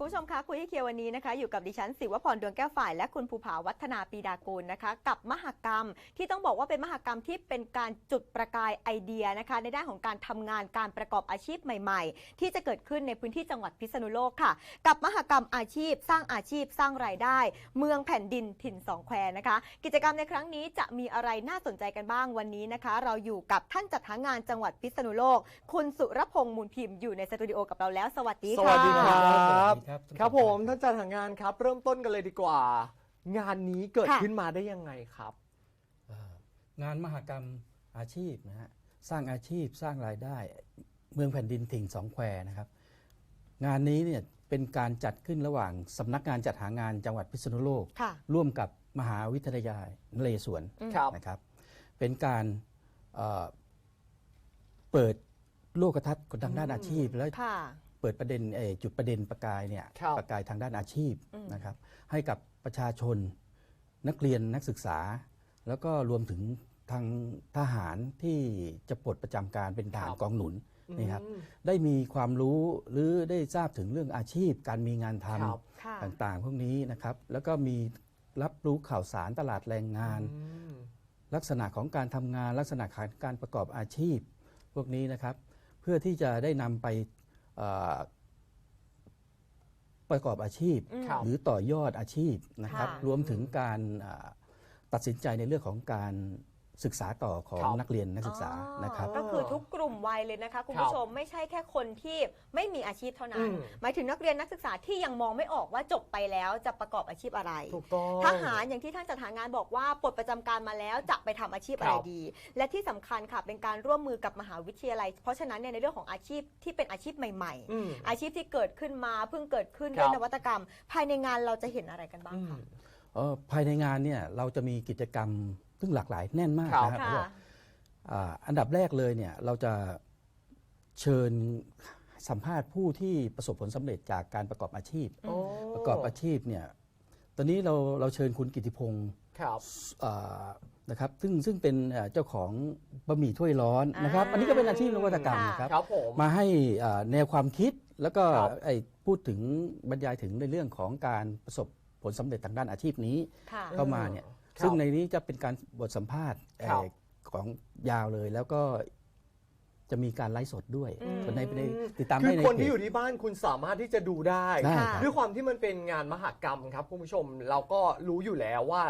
คุณผู้ชมคะคุยให้เคลียร์วันนี้นะคะอยู่กับดิฉันสิวพรดวงแก้วฝ่ายและคุณภูผาวัฒนาปีดากูลนะคะกับมหกรรมที่ต้องบอกว่าเป็นมหกรรมที่เป็นการจุดประกายไอเดียนะคะในด้านของการทำงานการประกอบอาชีพใหม่ ๆ ที่จะเกิดขึ้นในพื้นที่จังหวัดพิษณุโลกค่ะ กับมหกรรมอาชีพ สร้างอาชีพสร้างรายได้ เมืองแผ่นดินถิ่นสองแควนะคะ กิจกรรมในครั้งนี้จะมีอะไรน่าสนใจกันบ้างวันนี้นะคะ เราอยู่กับท่านจัดหางานจังหวัดพิษณุโลก คุณสุรพงษ์มูลพิมพ์อยู่ในสตูดิโอกับเราแล้วสวัสดีค่ะวัสดีครับ สวัสดีครับครับผมท่านจัดหางานครับ เริ่มต้นกันเลยดีกว่า งานนี้เกิดค่ะ ขึ้นมาได้ยังไงครับเอ่องานมหกรรมอาชีพนะฮะสร้างอาชีพสร้างรายได้เมืองแผ่นดินถิ่งสองแควนะครับ งานนี้เนี่ยเป็นการจัดขึ้นระหว่างสำนักงานจัดหางานจังหวัดพิษณุโลก ค่ะ ร่วมกับมหาวิทยาลัยนเรศวรครับ นะครับ เป็นการเอ่อเปิดโลกทัศน์ทางด้านอาชีพและ ค่ะ เปิดประเด็นเอ่อจุดประเด็นประกายเนี่ยครับประกายทางด้านอาชีพอืมนะครับให้กับประชาชนนักเรียนนักศึกษา แล้วก็รวมถึงทางทหารที่จะปลดประจำการเป็นทหารกองหนุนนี่ครับอืมได้มีความรู้หรือได้ทราบถึงเรื่องอาชีพ การมีงานทครับค่ะำต่างๆ พวกนี้นะครับ แล้วก็มีรับรู้ข่าวสารตลาดแรงงานอืมลักษณะของการทำงานลักษณะของการประกอบอาชีพ พวกนี้นะครับ เพื่อที่จะได้นำไปเอ่อ ประกอบอาชีพอืมครับหรือต่อยอดอาชีพนะครับค่ะรวมถึงการอ่าตัดสินใจในเรื่องของการ ศึกษาต่อของครับนักเรียนนักศึกษาอ๋อนะครับ ก็คือทุกกลุ่มวัยเลยนะคะคุณผู้ชมไม่ใช่แค่คนที่ไม่มีอาชีพเท่านั้น อืม หมายถึงนักเรียนนักศึกษาที่ยังมองไม่ออกว่าจบไปแล้วจะประกอบอาชีพอะไร ถูกต้อง ทหารอย่างที่ท่านจัดหางานบอกว่าปลดประจำการมาแล้วจะไปทำอาชีพอะไรครับดี และที่สำคัญค่ะเป็นการร่วมมือกับมหาวิทยาลัย เพราะฉะนั้นเนี่ยในเรื่องของอาชีพที่เป็นอาชีพใหม่ อืม ๆ อาชีพที่เกิดขึ้นมาเพิ่งเกิดขึ้นครัด้วยบนวัตกรรม ภายในงานเราจะเห็นอะไรกันบ้างอืม คะ เอ่อภายในงานเนี่ยเราจะมีกิจกรรม ซึ่งหลากหลายแน่นมากครับ นะครับค่ะเพราะว่าอ่าอันดับแรกเลยเนี่ยเราจะเชิญสัมภาษณ์ผู้ที่ประสบผลสำเร็จจากการประกอบอาชีพ โอ้ประกอบอาชีพเนี่ยตอนนี้เราเราเชิญคุณกิติพงศ์ครับ อ่านะครับซึ่งซึ่งเป็นเอ่อเจ้าของบะหมี่ถ้วยร้อนนะครับ อ่า อันนี้ก็เป็นอาชีพนวัตกรรมค่ะนะครับ ครับผม มาให้อ่าแนวความคิดแล้วก็ครับ ไอ้พูดถึงบรรยายถึงในเรื่องของการประสบผลสำเร็จทางด้านอาชีพนี้ ค่ะ เข้ามาเนี่ยครับ ซึ่งในนี้จะเป็นการบทสัมภาษณ์ครับเอ่อของยาวเลยแล้วก็จะมีการไลฟ์สดด้วย อืม คนในในติดตามคือได้ในคนเพที่จอยู่ที่บ้านคุณสามารถที่จะดูได้ ได้ค่ะครับด้วยความที่มันเป็นงานมหกรรมครับคุณผู้ชมเราก็รู้อยู่แล้วว่า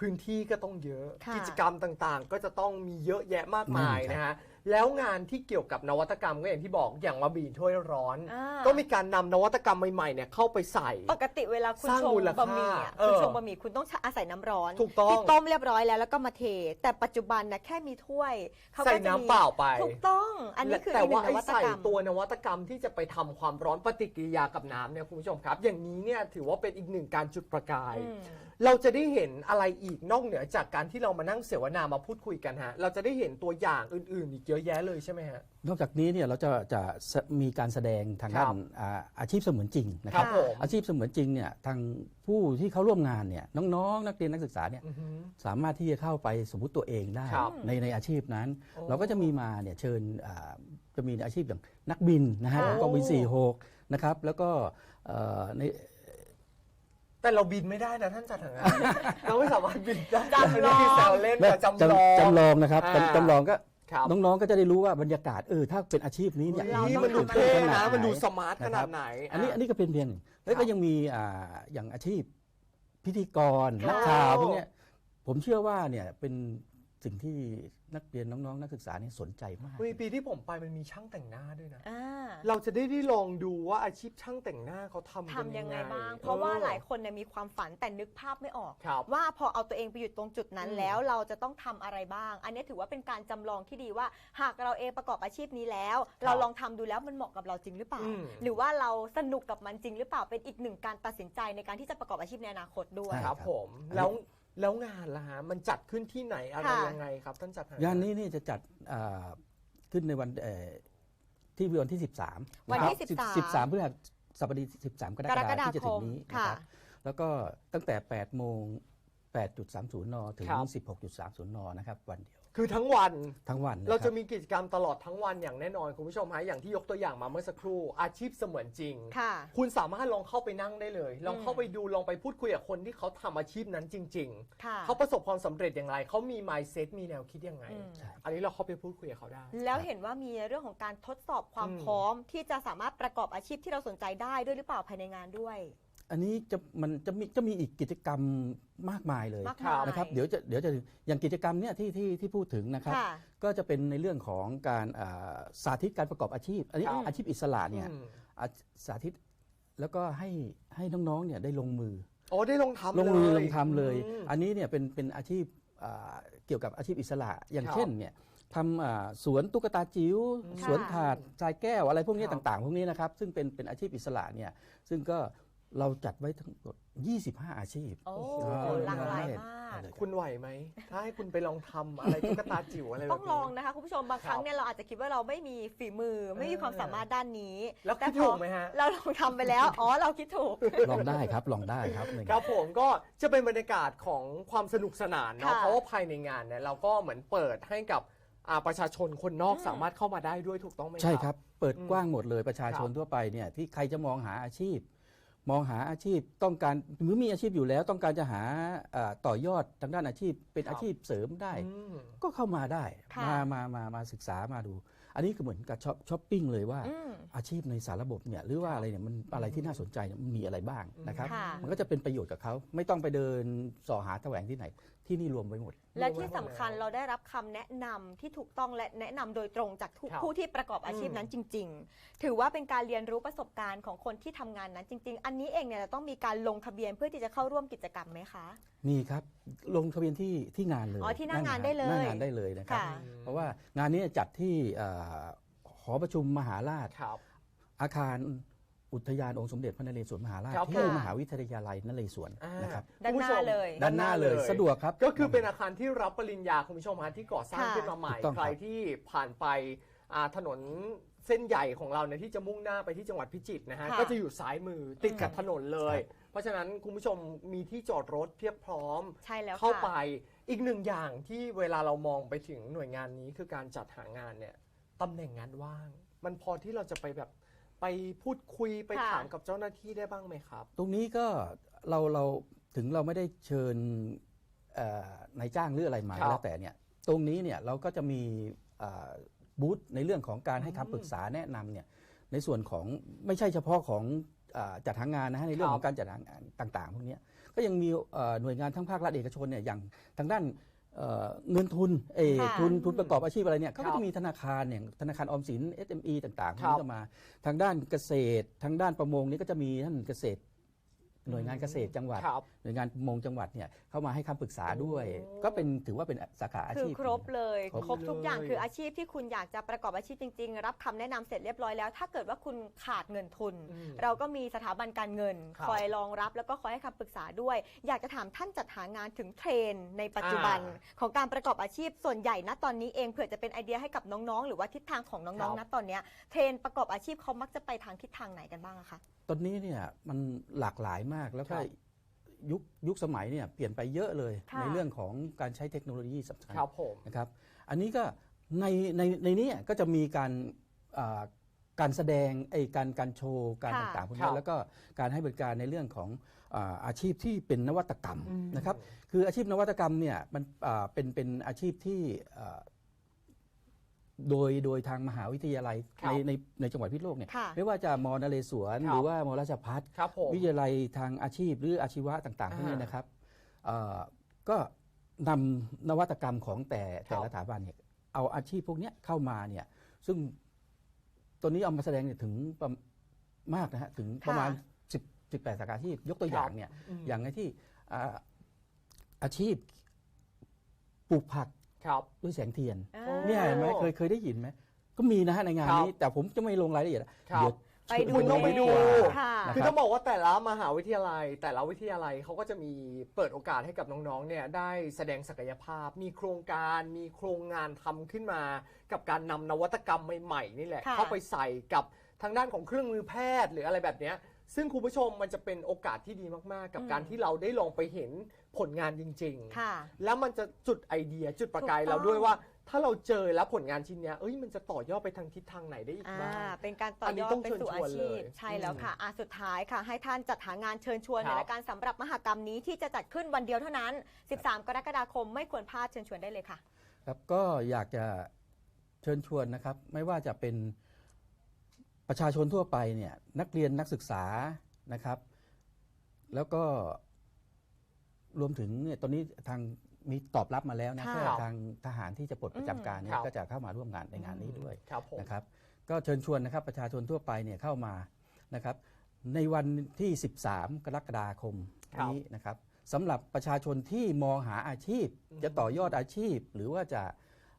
พื้นที่ก็ต้องเยอะ ค่ะ กิจกรรมต่างๆ ก็จะต้องมีเยอะแยะมากมายแน่นครับ นะฮะ แล้วงานที่เกี่ยวกับนวัตกรรมก็อย่างที่บอกอย่างมาบีถ้วยร้อน อ่า ก็มีการนำนวัตกรรมใหม่ๆเนี่ยเข้าไปใส่ ปกติเวลาคุณสร้างชงมูลค่าบะหมี่อะเออคุณชงบะหมี่คุณต้องอาศัยน้ำร้อนถูกต้องที่ต้มเรียบร้อยแล้วแล้วก็มาเท แต่ปัจจุบันนะแค่มีถ้วยเขาก็ใส่จะมีน้ำเปล่าไป ถูกต้อง อันนี้คือแต่อีกหนึ่ว่างนไอ้วัตใส่กรรม ตัวนวัตกรรมที่จะไปทำความร้อนปฏิกิริยากับน้ำเนี่ยคุณผู้ชมครับ อย่างนี้เนี่ยถือว่าเป็นอีกหนึ่งการจุดประกาย อืม เราจะได้เห็นอะไรอีกนอกเหนือจากการที่เรามานั่งเสวนามาพูดคุยกันฮะ เราจะได้เห็นตัวอย่างอื่นๆอีกเยอะแยะเลยใช่ไหมฮะ นอกจากนี้เนี่ยเราจะจะมีการแสดงทางด้าครันบอ่าอาชีพเสมือนจริงนะคครัรับบผม อาชีพเสมือนจริงเนี่ยทางผู้ที่เข้าร่วมงานเนี่ยน้องๆ นักเรียนนักศึกษาเนี่ยอือหือ สามารถที่จะเข้าไปสมมุติตัวเองได้ครับในในอาชีพนั้น โอ้เราก็จะมีมาเนี่ยเชิญอ่าจะมีอาชีพอย่างนักบินนะฮะโอ้กองบินสี่หกนะครับแล้วก็เอ่อใน แต่เราบินไม่ได้นะท่านจัดหางาน เราไม่สามารถบินได้จำลองนนี้แซวเล่นแต่จำลอง จำลองนะครับอ่าจำจำลองก็ ครับน้องๆก็จะได้รู้ว่าบรรยากาศเออถ้าเป็นอาชีพนี้เนี่ยเรานี่ต้องมันดูทำเท่ขนะดไหมันดูสมาร์ทขนาดไหนอันนี้อันนี้ก็เป็นเพียงหนึ่งแล้วครัก็บยังมีอ่าอย่างอาชีพพิธีกรค่ะนักข่าวพวกเนี้ยผมเชื่อว่าเนี่ยเป็น สิ่งที่นักเรียนน้องๆ นักศึกษาเนี่ยสนใจมากเฮ้ยปีที่ผมไปมันมีช่างแต่งหน้าด้วยนะ อ่าเราจะได้ได้ลองดูว่าอาชีพช่างแต่งหน้าเขาทำกันทำยังไงบ้างออเพราะว่าหลายคนเนี่ยมีความฝันแต่นึกภาพไม่ออก ครับ ว่าพอเอาตัวเองไปอยู่ตรงจุดนั้นอืมแล้วเราจะต้องทำอะไรบ้าง อันนี้ถือว่าเป็นการจำลองที่ดีว่า หากเราเองประกอบอาชีพนี้แล้ว เราลองทำดูแล้วมันเหมาะกับเราจริงหรือเปล่า อืม หรือว่าเราสนุกกับมันจริงหรือเปล่าเป็นอีกหนึ่งการตัดสินใจในการที่จะประกอบอาชีพในอนาคตด้วยใช่ครับผมอันนี้แล้ว แล้วงานล่ะฮะมันจัดขึ้นที่ไหนอะไรค่ะ ยังไงครับท่านจัดหงานนี้นี่จะจัดอ่าขึ้นในวันเอ่อที่วันที่ 13วันที่นะครับ13 13พฤหัสบดี13กรกกรกฎาฎาคมที่จะคถึงมนี้นะค่ะ ครับแล้วก็ตั้งแต่8โมง8.30 น ถึง ครับ 16.30 น นะครับ วันเดียว คือทั้งวัน ทั้งวันนคบ เราจะมีกิจกรรมตลอดทั้งวันอย่างแน่นอนคุณผู้ชมฮะอย่างที่ยกตัวอย่างมาเมื่อสักครู่อาชีพเสมือนจริง ค่ะ คุณสามารถลองเข้าไปนั่งได้เลย ลองเข้าไปดูลองไปพูดคุยกับคนที่เขาทำอาชีพนั้นจริง ค่ะ ๆ เขาประสบความสำเร็จอย่างไร เขามี mindset มีแนวคิดยังไง อืมใช่อันนี้เราเข้าไปพูดคุยกับเขาได้ แล้วเห็นว่ามีเรื่องของการทดสอบความอืม พร้อมที่จะสามารถประกอบอาชีพที่เราสนใจได้ด้วยหรือเปล่าภายในงานด้วย อันนี้จะมันจะมีจะมีอีกกิจกรรมมากมายเลยมากครัมายบนะครับเดี๋ยวจะเดี๋ยวจะอย่างกิจกรรมเนี่ยที่ที่ที่พูดถึงนะครับ ค่ะก็จะเป็นในเรื่องของการอ่าสาธิตการประกอบอาชีพ อันนี้ครับ อาชีพอิสระเนี่ยอืมอาสาธิตแล้วก็ให้ให้น้องๆเนี่ยได้ลงมือ โอ้ได้ลงทำลงมือเยลงทำเลย อืมอันนี้เนี่ยเป็นเป็นอาชีพอ่าเกี่ยวกับอาชีพอิสระ อย่างครับเช่นเนี่ยทำอ่าสวนตุ๊กตาจิ๋วอืมสวนถาดทรายแก้วอะไรพวกนี้ครับ ต่างๆ พวกนี้นะครับ ซึ่งเป็นเป็นอาชีพอิสระเนี่ยซึ่งก็ เราจัดไว้ทั้งหมด25 อาชีพ โอ้อ่า หลากหลายได้มากเลยคุณไหวไหม ถ้าให้คุณไปลองทำอะไรตุ๊กตาจิ๋วอะไรแบบต้องนี้ลองนะคะ คุณผู้ชมบางครั้งเนี่ยเราอาจจะคิดว่าเราไม่มีฝีมือไม่มีความสามารถด้านนี้แล้วคิดต่พอถูกไหมฮะ เราลองทำไปแล้ว อ๋อเราคิดถูก ลองได้ครับ ลองได้ครับหนึ่ง ครับผมก็จะเป็นบรรยากาศของความสนุกสนานเนาะค่ะเพราะว่าภายในงานเนี่ยเราก็เหมือนเปิดให้กับอ่าประชาชนคนนอกอืมสามารถเข้ามาได้ด้วยถูกต้องไหม ใช่ครับ เปิดอืมกว้างหมดเลยประชาชนครับทั่วไปเนี่ยที่ใครจะมองหาอาชีพ มองหาอาชีพต้องการหรือมีอาชีพอยู่แล้ว ต้องการจะหาอ่าต่อยอดทางด้านอาชีพเป็นอาชีพเสริมได้ อืม ก็เข้ามาได้ค่ะ มามามามาศึกษามาดู อันนี้ก็เหมือนกับช้อปช้อปปิ้งเลยว่า อืม อาชีพในสารระบบเนี่ยหรือว่าอะไรเนี่ยมันอะไรที่น่าสนใจเนี่ยมันมีอะไรบ้างนะครับ ค่ะ มันก็จะเป็นประโยชน์กับเขาไม่ต้องไปเดินเสอหาแสวงที่ไหน ที่นี่รวมไว้หมด และที่สำคัญเราได้รับคำแนะนำที่ถูกต้องและแนะนำโดยตรงจากทุกครับ ผู้ที่ประกอบอาชีพนั้นจริง ๆ ถือว่าเป็นการเรียนรู้ประสบการณ์ของคนที่ทำงานนั้นจริง ๆ อันนี้เองเนี่ยเราต้องมีการลงทะเบียนเพื่อที่จะเข้าร่วมกิจกรรมไหมคะมีครับลงทะเบียนที่ที่งานเลยอ๋อที่หน้างานได้เลยหน้างานได้เลยนะครับ ค่ะ เพราะว่างานนี้จัดที่เอ่อหอประชุมมหาราช ครับ อาคาร อุทยานองค์สมเด็จพระนเรศวรมหาราชครับที่ค่ะมหาวิทยาลัยนเรศวรอ่านะครับ ด้านหน้าเลย ด้านหน้าเลยสะดวกครับก็คือเป็นอาคารที่รับปริญญาคุณผู้ชมฮะที่ก่อสร้างค่ะ ขึ้นมาใหม่ ถูกต้องใครที่ผ่านไปอ่าถนนเส้นใหญ่ของเราเนี่ยที่จะมุ่งหน้าไปที่จังหวัดพิจิตรนะฮะค่ะก็จะอยู่ซ้ายมือติดกับอืมถนนเลยครับเพราะฉะนั้นคุณผู้ชมมีที่จอดรถเพียบพร้อมใช่แล้วเข้าค่ะไปอีกหนึ่งอย่างที่เวลาเรามองไปถึงหน่วยงานนี้คือการจัดหางานเนี่ยตำแหน่งงานว่าง มันพอที่เราจะไปแบบ ไปพูดคุยไปค่ะ ถามกับเจ้าหน้าที่ได้บ้างไหมครับ ตรงนี้ก็เราเราถึงเราไม่ได้เชิญเอ่อนายจ้างหรืออะไรมาครับแล้วแต่เนี่ยตรงนี้เนี่ยเราก็จะมีเอ่อบูธในเรื่องของการให้คำปรึกษาแนะนำเนี่ยในส่วนของไม่ใช่เฉพาะของเอ่อจัดหางานนะฮะในเรื่องครับ ของการจัดหางานต่าง ๆ พวกเนี้ยก็ยังมีเอ่อหน่วยงานทั้งภาครัฐเอกชนเนี่ยอย่างทางด้าน เอ่อเงินทุนเออค่ะทุนทุนประกอบอาชีพอะไรเนี่ยเขาครัก็บจะมีธนาคารอย่างธนาคารออมสิน SME ต่างๆพวกครันี้บก็มา ทางด้านเกษตร ทางด้านประมงนี่ก็จะมีท่านเกษตร หน่วยงานเกษตรจังหวัด ครับ หน่วยงานประมงจังหวัดเนี่ยเข้ามาให้คำปรึกษาด้วยโอ้ก็เป็นถือว่าเป็นสาขาอาคือชีพ ครบเลย ครบครบทุกอย่างเลย คืออาชีพที่คุณอยากจะประกอบอาชีพจริง ๆ รับคำแนะนำเสร็จเรียบร้อยแล้ว ถ้าเกิดว่าคุณขาดเงินทุน อืม เราก็มีสถาบันการเงิน ครับ คอยรองรับแล้วก็คอยให้คำปรึกษาด้วย อยากจะถามท่านจัดหางานถึงเทรนด์ในปัจจุบัน ของการประกอบอาชีพส่วนใหญ่ณตอนนี้เองเผื่อจะเป็นไอเดียให้กับน้องๆ หรือว่าทิศทางของน้องๆณตอนเนี้ยเทรนด์ประกอบอาชีพเขามักจะไปทางทิศทางไหนกันบ้างอะคะตอนนี้เนี่ยมันหลากหลายมากแล้วก็ครับยุคยุคสมัยเนี่ยเปลี่ยนไปเยอะเลยค่ะ ในเรื่องของการใช้เทคโนโลยีสำคัญครับผม นะครับ อันนี้ก็ในในในนี้ก็จะมีการอ่าการแสดงไอ้การการโชว์การค่ะต่างๆพวกครันี้บแล้วก็การให้บริการในเรื่องของอาอาชีพที่เป็นนวัตกรรมอืม นะครับ คืออาชีพนวัตกรรมเนี่ยมันอ่าเป็นเป็นอาชีพที่อ่า โดยโดยทางมหาวิทยาลัยครับในในในจังหวัดพิษณุโลกเนี่ยค่ะ ไม่ว่าจะมอนเรศวรครับ หรือว่ามราชพัฒครับผม วิทยาลัยทางอาชีพหรืออาชีวะต่างๆพวกนี้อ่านนะครับเอ่อก็นำนวัตกรรมของแต่ครัแต่บละสถาบันเนี่ยเอาอาชีพพวกเนี้ยเข้ามาเนี่ยซึ่งตัวนี้เอามาแสดงเนี่ยถึงประมากนะฮะถึงประมาณ 10 18สาขาอาชีพยกตัวอย่างเนี่ยอืมอย่างในที่อ่าอาชีพปลูกผัก ครับ ด้วยแสงเทียนอ่า เนี่ยเห็นไหมเคยเคยได้ยินไหมก็มีนะฮะในงานครับนี้ แต่ผมจะไม่ลงรายละเอียดอะครับ เดี๋ยว ไปดูคุณต้องไปดู ค่ะนะคือรับต้องบอกว่าแต่ละมหาวิทยาลัย แต่ละวิทยาลัยเขาก็จะมีเปิดโอกาสให้กับน้องๆเนี่ยได้แสดงศักยภาพ มีโครงการมีโครงงานทำขึ้นมา กับการนำนวัตกรรมใหม่ๆนี่แหละ ค่ะ เข้าไปใส่กับทางด้านของเครื่องมือแพทย์หรืออะไรแบบเนี้ยซึ่งคุณผู้ชมมันจะเป็นโอกาสที่ดีมากๆ กับอืมการที่เราได้ลองไปเห็น ผลงานจริงค่ะๆแล้วมันจะจุดไอเดียจุดประกายถูกต้องเราด้วยว่า ถ้าเราเจอแล้วผลงานชิ้นเนี้ยเอ้ยมันจะต่อยอดไปทางทิศทางไหนได้อีกอ่าบ้าง เป็นการต่ออันนี้ยอดต้องไปสู่เชิญชอาวนชีพ เลยใช่แล้วอืมค่ะอะสุดท้ายค่ะ ให้ท่านจัดหางานเชิญชวนหครัน่อยบละกันสำหรับมหกรรมนี้ที่จะจัดขึ้นวันเดียวเท่านั้น 13 กรกฎาคมไม่ควรพลาดเชิญชวนได้เลยค่ะ ครับก็อยากจะเชิญชวนนะครับ ไม่ว่าจะเป็นประชาชนทั่วไปเนี่ยนักเรียนนักศึกษานะครับ แล้วก็ รวมถึงเนี่ยตอนนี้ทางมีตอบรับมาแล้วนะค่ะ ก็ทางทหารที่จะปลดประจำการเนี่ครัยบ ก็จะเข้ามาร่วมงานในงานนี้ด้วยครับผม นะครับ ก็เชิญชวนนะครับประชาชนทั่วไปเนี่ยเข้ามานะครับ ในวันที่ 13 กรกฎาคมครับนี้นะครับสำหรับประชาชนที่มองหาอาชีพ อืม จะต่อยอดอาชีพ หรือว่าจะ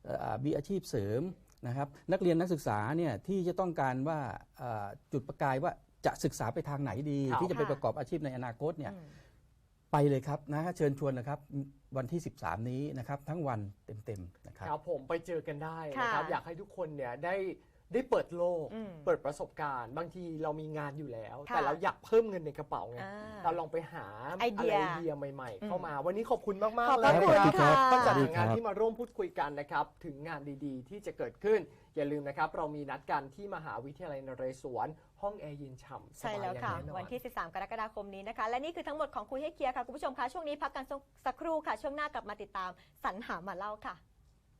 เอ่อมีอาชีพเสริมนะครับ นักเรียนนักศึกษาเนี่ยที่จะต้องการว่าเอ่อจุดประกายว่าจะศึกษาไปทางไหนดี ครับ ที่จะไปค่ะประกอบอาชีพในอนาคตเนี่ย อืม ไปเลยครับนะฮะเชิญชวนนะครับวันที่ 13 นี้นะครับทั้งวันเต็มๆนะครับครับผมไปเจอกันได้ค่ะนะครับอยากให้ทุกคนเนี่ยได้ได้เปิดโลก อืมเปิดประสบการณ์ บางทีเรามีงานอยู่แล้ว ค่ะแต่เราอยากเพิ่มเงินในกระเป๋าไงอ่าเราลองไปหาไอเดียะรไอเดียใหม่อืมๆเข้ามา วันนี้ขอบคุณมากขอบๆพเลระยคุณนะคค่ะรับท่านจัดสวัสดีงานครับที่มาร่วมพูดคุยกันนะครับ ถึงงานดีๆ ที่จะเกิดขึ้น อย่าลืมนะครับ เรามีนัดกันที่มหาวิทยาลัยนเรศวร ห้องแอร์เย็นฉ่ำสใช่บายแล้วอย่างค่ะแน่นอนวันที่ 13 กรกฎาคมนี้นะคะ และนี่คือทั้งหมดของคุยให้เคลียร์ค่ะ คุณผู้ชมคะช่วงนี้พักกันสักครู่ค่ะ ช่วงหน้ากลับมาติดตามสรรหามาเล่าค่ะ